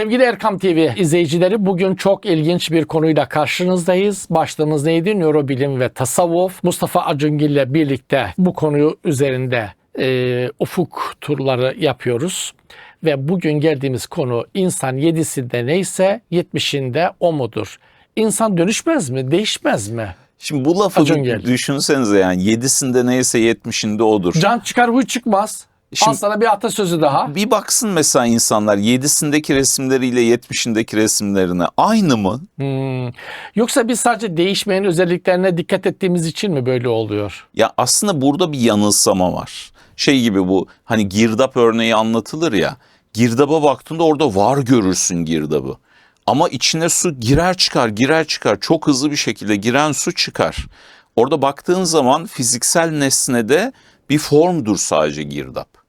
Sevgili Erkam TV izleyicileri bugün çok ilginç bir konuyla karşınızdayız. Başlığımız neydi? Nörobilim ve tasavvuf. Mustafa Acungil ile birlikte bu konuyu üzerinde e, ufuk turları yapıyoruz. Ve bugün geldiğimiz konu insan yedisinde neyse yetmişinde o mudur? İnsan dönüşmez mi? Değişmez mi? Şimdi bu lafı Acun düşünsenize yani yedisinde neyse yetmişinde odur. Can çıkar huy çıkmaz. Şimdi- sana bir atasözü daha. Bir baksın mesela insanlar yedisindeki resimleriyle yetmişindeki resimlerine aynı mı? Hmm. Yoksa biz sadece değişmeyen özelliklerine dikkat ettiğimiz için mi böyle oluyor? Ya aslında burada bir yanılsama var. Şey gibi bu hani girdap örneği anlatılır ya. Girdaba baktığında orada var görürsün girdabı. Ama içine su girer çıkar girer çıkar çok hızlı bir şekilde giren su çıkar. Orada baktığın zaman fiziksel nesnede bir formdur sadece girdap.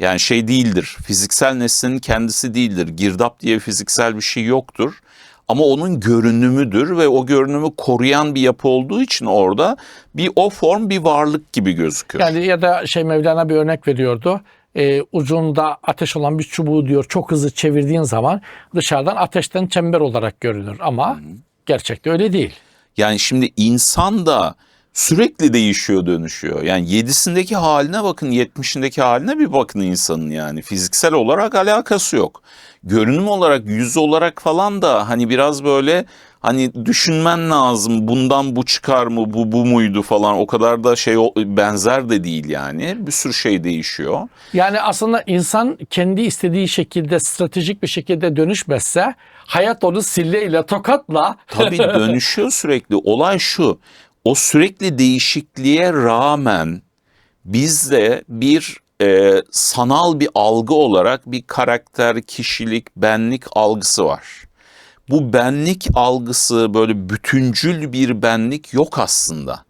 Yani şey değildir. Fiziksel nesnenin kendisi değildir. Girdap diye fiziksel bir şey yoktur. Ama onun görünümüdür ve o görünümü koruyan bir yapı olduğu için orada bir o form bir varlık gibi gözüküyor. Yani ya da şey Mevlana bir örnek veriyordu. Ee, ucunda ateş olan bir çubuğu diyor çok hızlı çevirdiğin zaman dışarıdan ateşten çember olarak görünür ama gerçekte öyle değil. Yani şimdi insan da sürekli değişiyor, dönüşüyor. Yani yedisindeki haline bakın, yetmişindeki haline bir bakın insanın yani. Fiziksel olarak alakası yok. Görünüm olarak, yüz olarak falan da hani biraz böyle hani düşünmen lazım. Bundan bu çıkar mı, bu bu muydu falan. O kadar da şey benzer de değil yani. Bir sürü şey değişiyor. Yani aslında insan kendi istediği şekilde stratejik bir şekilde dönüşmezse hayat onu silleyle tokatla Tabii dönüşüyor sürekli. Olay şu. O sürekli değişikliğe rağmen bizde bir e, sanal bir algı olarak bir karakter, kişilik, benlik algısı var. Bu benlik algısı böyle bütüncül bir benlik yok aslında.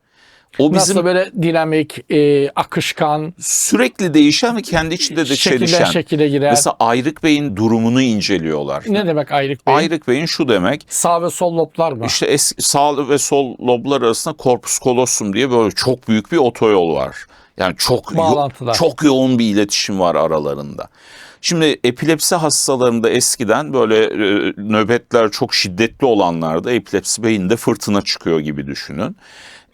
O bizim nasıl böyle dinamik, e, akışkan, sürekli değişen ve kendi içinde de şekilden çelişen. şekile girer. Mesela Ayrık Bey'in durumunu inceliyorlar. ne demek ayrık beyin? Ayrık Bey'in şu demek. Sağ ve sol loblar mı? İşte eski, sağ ve sol loblar arasında corpus callosum diye böyle çok büyük bir otoyol var. Yani çok yo- çok yoğun bir iletişim var aralarında. Şimdi epilepsi hastalarında eskiden böyle e, nöbetler çok şiddetli olanlarda epilepsi beyinde fırtına çıkıyor gibi düşünün.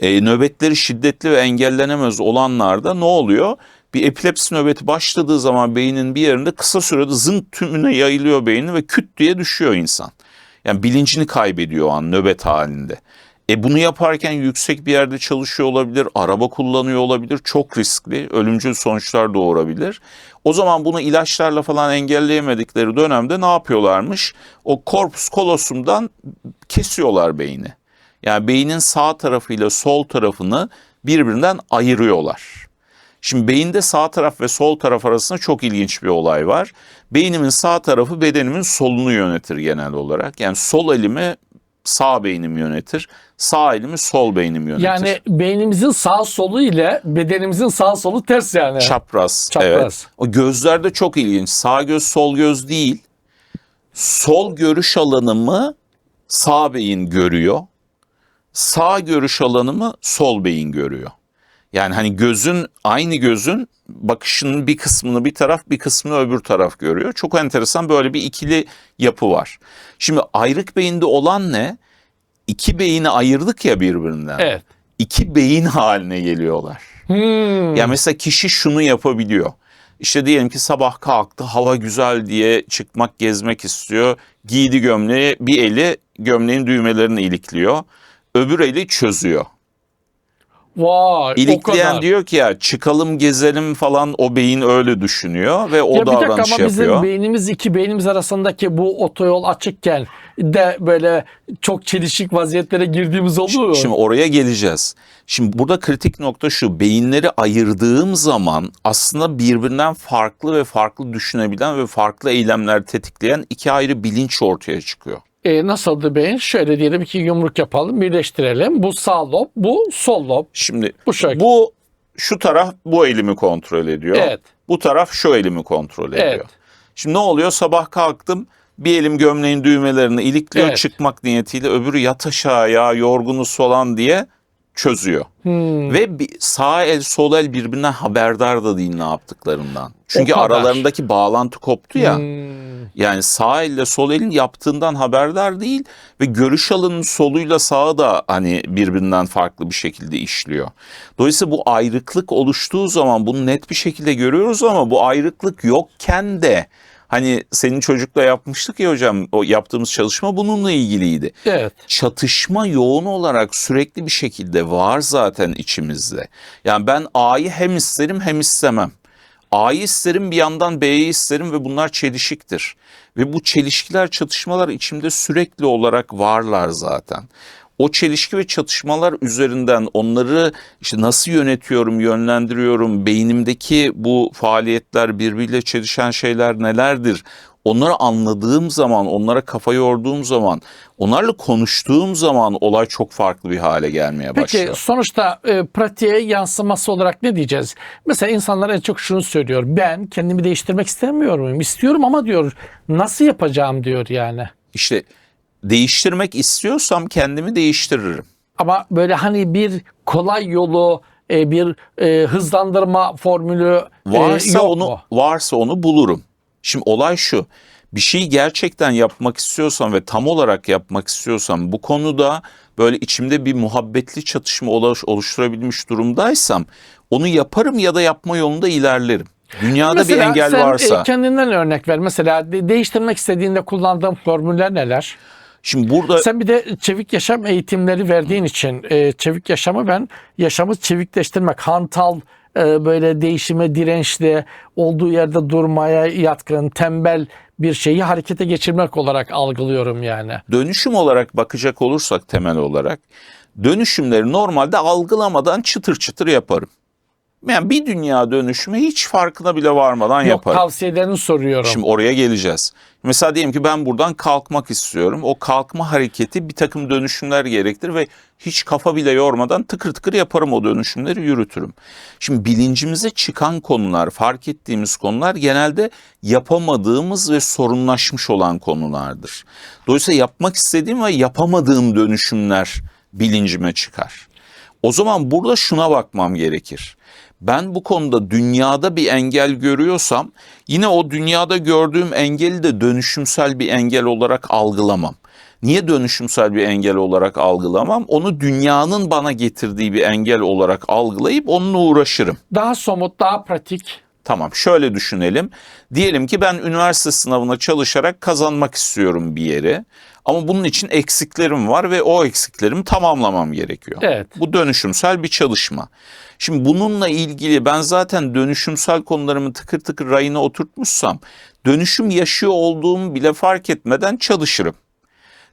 E, nöbetleri şiddetli ve engellenemez olanlarda ne oluyor? Bir epilepsi nöbeti başladığı zaman beynin bir yerinde kısa sürede zın tümüne yayılıyor beyni ve küt diye düşüyor insan. Yani bilincini kaybediyor o an nöbet halinde. E bunu yaparken yüksek bir yerde çalışıyor olabilir, araba kullanıyor olabilir, çok riskli, ölümcül sonuçlar doğurabilir. O zaman bunu ilaçlarla falan engelleyemedikleri dönemde ne yapıyorlarmış? O korpus kolosumdan kesiyorlar beyni. Yani beynin sağ tarafıyla sol tarafını birbirinden ayırıyorlar. Şimdi beyinde sağ taraf ve sol taraf arasında çok ilginç bir olay var. Beynimin sağ tarafı bedenimin solunu yönetir genel olarak. Yani sol elimi sağ beynim yönetir, sağ elimi sol beynim yönetir. Yani beynimizin sağ solu ile bedenimizin sağ solu ters yani. Çapraz. Çapraz. Evet. O gözlerde çok ilginç. Sağ göz sol göz değil. Sol görüş alanımı sağ beyin görüyor. Sağ görüş alanımı sol beyin görüyor. Yani hani gözün aynı gözün bakışının bir kısmını bir taraf bir kısmını öbür taraf görüyor. Çok enteresan böyle bir ikili yapı var. Şimdi ayrık beyinde olan ne? İki beyni ayırdık ya birbirinden. Evet. İki beyin haline geliyorlar. Hmm. Ya mesela kişi şunu yapabiliyor. İşte diyelim ki sabah kalktı hava güzel diye çıkmak gezmek istiyor. Giydi gömleği bir eli gömleğin düğmelerini ilikliyor. Öbür eli çözüyor. Vay o İlikleyen kadar. diyor ki ya çıkalım gezelim falan o beyin öyle düşünüyor ve o ya bir dakika davranış ama bizim yapıyor. beynimiz iki beynimiz arasındaki bu otoyol açıkken de böyle çok çelişik vaziyetlere girdiğimiz oluyor. Şimdi oraya geleceğiz. Şimdi burada kritik nokta şu. Beyinleri ayırdığım zaman aslında birbirinden farklı ve farklı düşünebilen ve farklı eylemler tetikleyen iki ayrı bilinç ortaya çıkıyor. E, nasıldı beyin? Şöyle diyelim ki yumruk yapalım, birleştirelim. Bu sağ lob, bu sol lob. Şimdi Bu şekilde. bu şu taraf bu elimi kontrol ediyor. Evet. Bu taraf şu elimi kontrol ediyor. Evet. Şimdi ne oluyor? Sabah kalktım. Bir elim gömleğin düğmelerini ilikliyor Evet. çıkmak niyetiyle öbürü yat aşağı ya yorgunuz falan diye çözüyor. Hmm. Ve bir, sağ el sol el birbirinden haberdar da değil ne yaptıklarından. Çünkü aralarındaki bağlantı koptu ya. Hmm. Yani sağ elle sol elin yaptığından haberdar değil ve görüş alanının soluyla sağı da hani birbirinden farklı bir şekilde işliyor. Dolayısıyla bu ayrıklık oluştuğu zaman bunu net bir şekilde görüyoruz ama bu ayrıklık yokken de hani senin çocukla yapmıştık ya hocam o yaptığımız çalışma bununla ilgiliydi Evet. çatışma yoğun olarak sürekli bir şekilde var zaten içimizde. Yani ben A'yı hem isterim hem istemem. A'yı isterim bir yandan B'yi isterim ve bunlar çelişiktir. Ve bu çelişkiler, çatışmalar içimde sürekli olarak varlar zaten. O çelişki ve çatışmalar üzerinden onları işte nasıl yönetiyorum, yönlendiriyorum, beynimdeki bu faaliyetler birbiriyle çelişen şeyler nelerdir? Onları anladığım zaman, onlara kafa yorduğum zaman, onlarla konuştuğum zaman olay çok farklı bir hale gelmeye Peki başlıyor. sonuçta e, pratiğe yansıması olarak ne diyeceğiz? Mesela insanlar en çok şunu söylüyor. Ben kendimi değiştirmek istemiyor muyum? İstiyorum ama diyor nasıl yapacağım diyor yani. İşte değiştirmek istiyorsam kendimi değiştiririm. Ama böyle hani bir kolay yolu, e, bir e, hızlandırma formülü e, Varsa yok onu mu? varsa onu bulurum. Şimdi olay şu. Bir şeyi gerçekten yapmak istiyorsam ve tam olarak yapmak istiyorsam bu konuda böyle içimde bir muhabbetli çatışma oluş- oluşturabilmiş durumdaysam onu yaparım ya da yapma yolunda ilerlerim. Dünyada Mesela bir engel sen, varsa. kendinden örnek ver. Mesela de- değiştirmek istediğinde kullandığın formüller neler? Şimdi burada Sen bir de çevik yaşam eğitimleri verdiğin için e, çevik yaşamı ben yaşamı çevikleştirmek, hantal, e, böyle değişime dirençli, olduğu yerde durmaya yatkın, tembel bir şeyi harekete geçirmek olarak algılıyorum yani. dönüşüm olarak bakacak olursak temel olarak dönüşümleri normalde algılamadan çıtır çıtır yaparım. Yani bir dünya dönüşümü hiç farkına bile varmadan Yok yaparım. tavsiyelerini soruyorum. Şimdi oraya geleceğiz. Mesela diyelim ki ben buradan kalkmak istiyorum. O kalkma hareketi bir takım dönüşümler gerektirir ve hiç kafa bile yormadan tıkır tıkır yaparım o dönüşümleri yürütürüm. Şimdi bilincimize çıkan konular, fark ettiğimiz konular genelde yapamadığımız ve sorunlaşmış olan konulardır. Dolayısıyla yapmak istediğim ve yapamadığım dönüşümler bilincime çıkar. O zaman burada şuna bakmam gerekir. Ben bu konuda dünyada bir engel görüyorsam yine o dünyada gördüğüm engeli de dönüşümsel bir engel olarak algılamam. Niye dönüşümsel bir engel olarak algılamam? Onu dünyanın bana getirdiği bir engel olarak algılayıp onunla uğraşırım. Daha somut, daha pratik. Tamam şöyle düşünelim. Diyelim ki ben üniversite sınavına çalışarak kazanmak istiyorum bir yeri. Ama bunun için eksiklerim var ve o eksiklerimi tamamlamam gerekiyor. Evet. Bu dönüşümsel bir çalışma. Şimdi bununla ilgili ben zaten dönüşümsel konularımı tıkır tıkır rayına oturtmuşsam dönüşüm yaşıyor olduğumu bile fark etmeden çalışırım.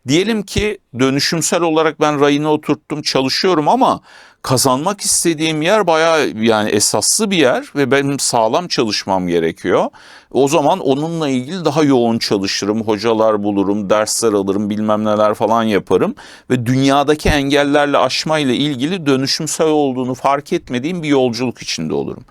Diyelim ki dönüşümsel olarak ben rayına oturttum çalışıyorum ama kazanmak istediğim yer bayağı yani esaslı bir yer ve benim sağlam çalışmam gerekiyor. O zaman onunla ilgili daha yoğun çalışırım, hocalar bulurum, dersler alırım, bilmem neler falan yaparım ve dünyadaki engellerle aşmayla ilgili dönüşümsel olduğunu fark etmediğim bir yolculuk içinde olurum.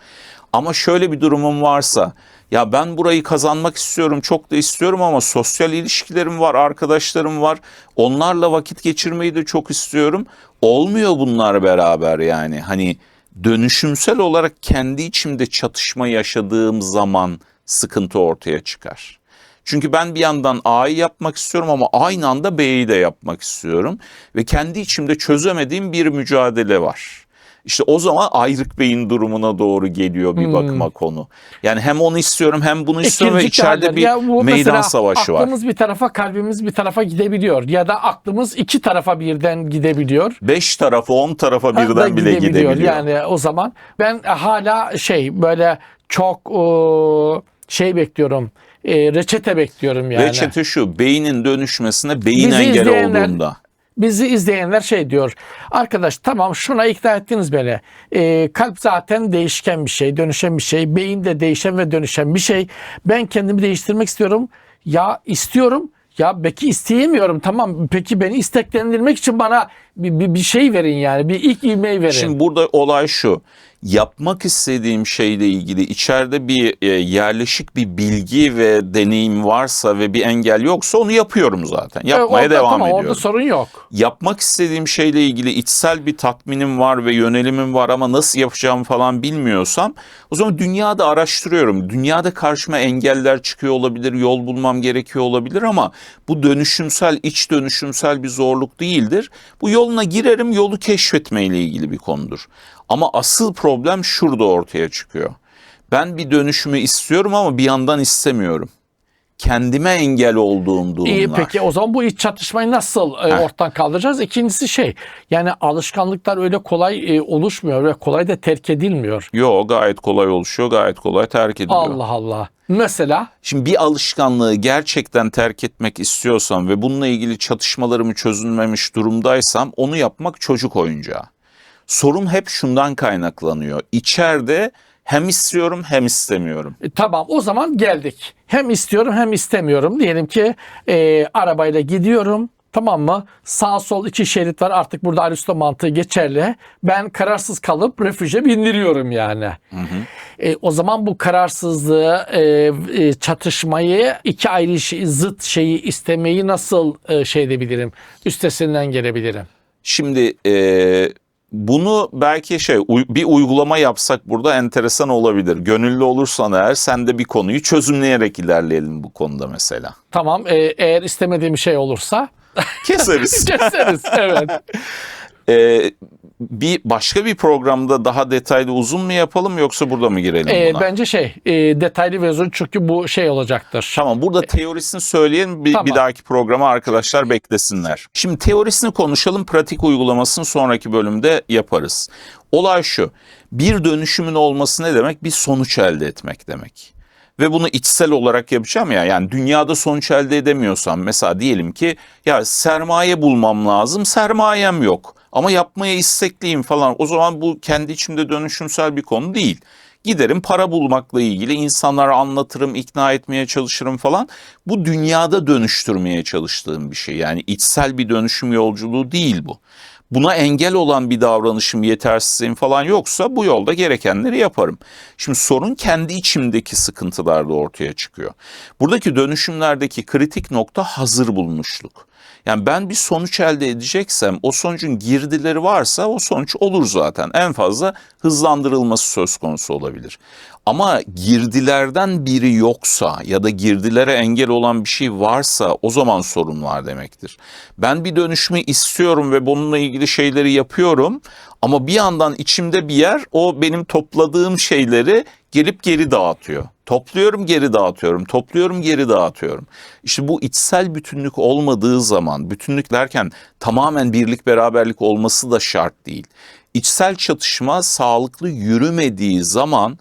Ama şöyle bir durumum varsa ya ben burayı kazanmak istiyorum, çok da istiyorum ama sosyal ilişkilerim var, arkadaşlarım var. Onlarla vakit geçirmeyi de çok istiyorum. Olmuyor bunlar beraber yani. Hani dönüşümsel olarak kendi içimde çatışma yaşadığım zaman sıkıntı ortaya çıkar. Çünkü ben bir yandan A'yı yapmak istiyorum ama aynı anda B'yi de yapmak istiyorum. Ve kendi içimde çözemediğim bir mücadele var. İşte o zaman ayrık beyin durumuna doğru geliyor bir bakıma konu. Yani hem onu istiyorum hem bunu istiyorum ve İkincik içeride bir Ya bu meydan savaşı var. Aklımız bir tarafa, kalbimiz bir tarafa gidebiliyor. Ya da aklımız iki tarafa birden gidebiliyor. Beş tarafa on tarafa da birden bile gidebiliyor. Yani o zaman ben hala şey böyle çok şey bekliyorum. e, reçete bekliyorum yani. Reçete şu beynin dönüşmesine beyin Bizi engel izleyenler- olduğunda. Bizi izleyenler şey diyor. Arkadaş tamam şuna ikna ettiniz beni. Ee, kalp zaten değişken bir şey, dönüşen bir şey. Beyin de değişen ve dönüşen bir şey. Ben kendimi değiştirmek istiyorum. Ya istiyorum. Ya belki isteyemiyorum. Tamam peki beni isteklendirmek için bana bir, bir, bir şey verin yani. Bir ilk ivmeyi verin. Şimdi burada olay şu. Yapmak istediğim şeyle ilgili içeride bir e, yerleşik bir bilgi ve deneyim varsa ve bir engel yoksa onu yapıyorum zaten. Yapmaya E, orada, devam tamam, ediyorum. Orada sorun yok. Yapmak istediğim şeyle ilgili içsel bir tatminim var ve yönelimim var ama nasıl yapacağımı falan bilmiyorsam o zaman dünyada araştırıyorum. Dünyada karşıma engeller çıkıyor olabilir, yol bulmam gerekiyor olabilir ama bu dönüşümsel, iç dönüşümsel bir zorluk değildir. Bu yoluna girerim, yolu keşfetmeyle ilgili bir konudur. Ama asıl problem şurada ortaya çıkıyor. Ben bir dönüşümü istiyorum ama bir yandan istemiyorum. Kendime engel olduğum durumlar. İyi peki o zaman bu iç çatışmayı nasıl e, ortadan kaldıracağız? İkincisi şey yani alışkanlıklar öyle kolay e, oluşmuyor ve kolay da terk edilmiyor. Yo gayet kolay oluşuyor, gayet kolay terk ediliyor. Allah Allah. Mesela Şimdi bir alışkanlığı gerçekten terk etmek istiyorsam ve bununla ilgili çatışmalarımı çözülmemiş durumdaysam onu yapmak çocuk oyuncağı. Sorun hep şundan kaynaklanıyor. İçeride hem istiyorum hem istemiyorum. e, tamam o zaman geldik. Hem istiyorum hem istemiyorum. Diyelim ki e, arabayla gidiyorum. Tamam mı? Sağ sol iki şerit var artık burada Aristo mantığı geçerli. Ben kararsız kalıp refüje bindiriyorum yani. E, o zaman bu kararsızlığı, e, e, çatışmayı, iki ayrı şey, zıt şeyi istemeyi nasıl e, şey edebilirim? Üstesinden gelebilirim. Şimdi e, bunu belki şey bir uygulama yapsak burada enteresan olabilir. Gönüllü olursan eğer sen de bir konuyu çözümleyerek ilerleyelim bu konuda mesela. Tamam e, eğer istemediğim şey olursa Keseriz. keseriz. evet. Ee, bir başka bir programda daha detaylı uzun mu yapalım yoksa burada mı girelim E, buna? bence şey e, detaylı ve uzun çünkü bu şey olacaktır. Tamam burada teorisini söyleyelim bir, Tamam. bir dahaki programa arkadaşlar beklesinler. Şimdi teorisini konuşalım pratik uygulamasını sonraki bölümde yaparız. Olay şu bir dönüşümün olması ne demek? Bir sonuç elde etmek demek. Ve bunu içsel olarak yapacağım ya yani dünyada sonuç elde edemiyorsam mesela diyelim ki ya sermaye bulmam lazım sermayem yok ama yapmaya istekliyim falan o zaman bu kendi içimde dönüşümsel bir konu değil. Giderim para bulmakla ilgili insanlara anlatırım, ikna etmeye çalışırım falan. Bu dünyada dönüştürmeye çalıştığım bir şey. Yani içsel bir dönüşüm yolculuğu değil bu. Buna engel olan bir davranışım, yetersizliğim falan yoksa bu yolda gerekenleri yaparım. Şimdi sorun kendi içimdeki sıkıntılarda ortaya çıkıyor. Buradaki dönüşümlerdeki kritik nokta hazır bulmuşluk. Yani ben bir sonuç elde edeceksem o sonucun girdileri varsa o sonuç olur zaten. En fazla hızlandırılması söz konusu olabilir. Ama girdilerden biri yoksa ya da girdilere engel olan bir şey varsa o zaman sorun var demektir. Ben bir dönüşümü istiyorum ve bununla ilgili şeyleri yapıyorum ama bir yandan içimde bir yer o benim topladığım şeyleri gelip geri dağıtıyor. Topluyorum geri dağıtıyorum, topluyorum geri dağıtıyorum. İşte bu içsel bütünlük olmadığı zaman, bütünlük derken tamamen birlik beraberlik olması da şart değil. İçsel çatışma sağlıklı yürümediği zaman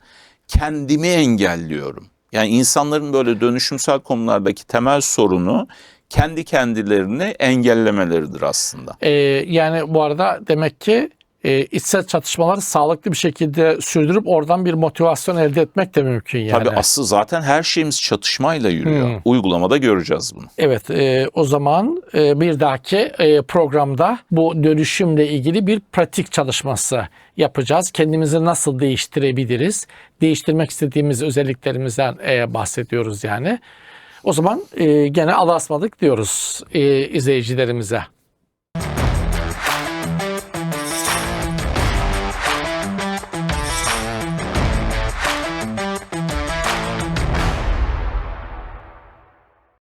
kendimi engelliyorum. Yani insanların böyle dönüşümsel konulardaki temel sorunu kendi kendilerini engellemeleridir aslında. E, yani bu arada demek ki e, içsel çatışmaları sağlıklı bir şekilde sürdürüp oradan bir motivasyon elde etmek de mümkün yani. Tabii asıl zaten her şeyimiz çatışmayla yürüyor. Hmm. Uygulamada göreceğiz bunu. Evet, e, o zaman e, bir dahaki e, programda bu dönüşümle ilgili bir pratik çalışması yapacağız. Kendimizi nasıl değiştirebiliriz? Değiştirmek istediğimiz özelliklerimizden e, bahsediyoruz yani. O zaman e, gene Allah'a ısmarladık diyoruz e, izleyicilerimize.